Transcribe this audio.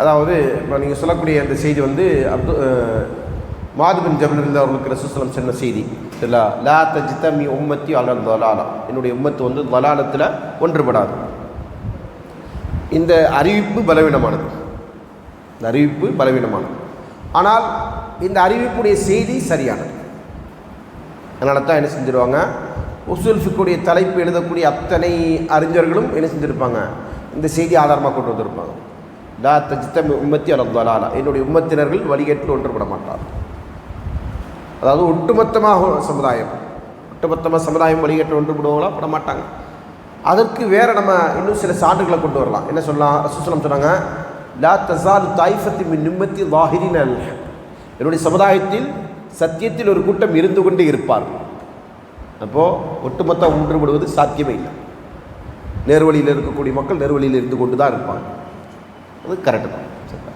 அதாவது இப்போ நீங்கள் சொல்லக்கூடிய அந்த செய்தி வந்து அப்து மாதுபின் ஜபலில் அவர்களுக்கு ரசூசலம் சொன்ன செய்தி. சரிங்களா? லா தஜித்தமி உம்மத்தி அலல் வலாலா என்னுடைய உம்மத்து வந்து வலாலத்தில் ஒன்றுபடாது. இந்த அறிவிப்பு பலவீனமானது. இந்த அறிவிப்பு பலவீனமானது. ஆனால் இந்த அறிவிப்புடைய செய்தி சரியானது. அதனால தான் என்ன செஞ்சிருவாங்க? உசுல்ஃபிக்குடைய தலைப்பு எழுதக்கூடிய அத்தனை அறிஞர்களும் என்ன செஞ்சுருப்பாங்க? இந்த செய்தி ஆதாரமாக கொண்டு வந்திருப்பாங்க. லா தஜித்தம் உம்மத்தி அலம் என்னுடைய உம்மத்தினர்கள் வழிகேட்டில் ஒன்றுபட மாட்டார் அதாவது ஒட்டுமொத்தமாக சமுதாயம். ஒட்டுமொத்தமாக சமுதாயம் வழிகேட்டில் ஒன்றுபடுவாங்களா? பட மாட்டாங்க அதற்கு வேறு நம்ம இன்னும் சில சான்றுகளை கொண்டு வரலாம். என்ன சொல்லலாம்? சுசலம் சொன்னாங்க லா தசால் தாய்ஃபத்தி மின் நிம்மத்தி வாஹிரின் என்னுடைய சமுதாயத்தில் சத்தியத்தில் ஒரு கூட்டம் இருந்து கொண்டே இருப்பார் அப்போது ஒட்டுமொத்தம் ஒன்றுபடுவது சாத்தியமே இல்லை. நேர்வழியில் இருக்கக்கூடிய மக்கள் நேர்வழியில் இருந்து கொண்டு தான் இருப்பாங்க. அது கரெக்டு தான். சரிங்களா?